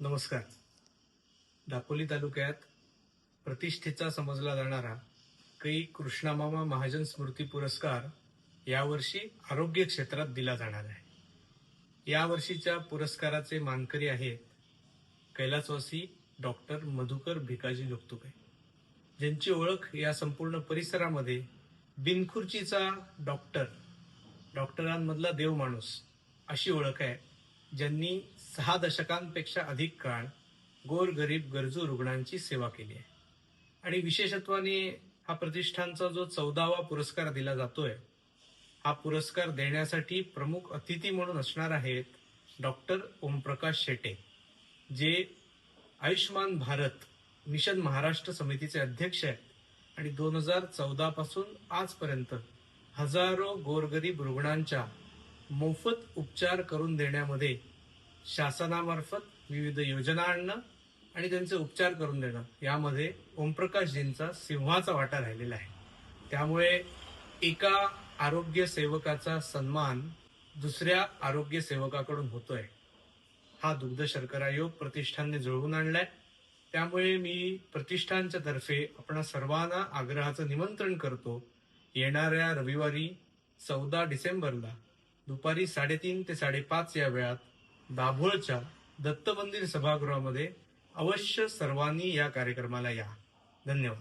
नमस्कार. दापोली तालुक्यात प्रतिष्ठेचा समजला जाणारा कै कृष्णामामा महाजन स्मृती पुरस्कार यावर्षी आरोग्य क्षेत्रात दिला जाणार आहे. यावर्षीच्या पुरस्काराचे मानकरी आहेत कैलासवासी डॉक्टर मधुकर भिकाजी लोकतुके ज्यांची ओळख या संपूर्ण परिसरामध्ये बिनखुर्चीचा डॉक्टर डॉक्टरांमधला देव माणूस अशी ओळख आहे. ज्यांनी सहा दशकांपेक्षा अधिक काळ गोरगरीब गरजू रुग्णांची सेवा केली आहे. आणि विशेषत्वाने हा प्रतिष्ठानचा जो चौदावा पुरस्कार दिला जातोय हा पुरस्कार देण्यासाठी प्रमुख अतिथी म्हणून असणार आहेत डॉक्टर ओमप्रकाश शेटे जे आयुष्मान भारत मिशन महाराष्ट्र समितीचे अध्यक्ष आहेत. आणि दोन हजार चौदा पासून आजपर्यंत हजारो गोरगरीब रुग्णांच्या मोफत उपचार करून देण्यामध्ये शासनामार्फत विविध योजना आणणं आणि त्यांचे उपचार करून देणं यामध्ये ओमप्रकाशजींचा सिंहाचा वाटा राहिलेला आहे. त्यामुळे एका आरोग्य सेवकाचा सन्मान दुसऱ्या आरोग्य सेवकाकडून होतोय. हा दुग्ध शर्करा योग प्रतिष्ठानने जुळवून आणलाय. त्यामुळे मी प्रतिष्ठानच्या तर्फे आपण सर्वांना आग्रहाचं निमंत्रण करतो. येणाऱ्या रविवारी चौदा डिसेंबरला दुपारी साडेतीन ते साडेपाच या वेळात दाभोळच्या दत्त मंदिर सभागृहामध्ये अवश्य सर्वांनी या कार्यक्रमाला या. धन्यवाद.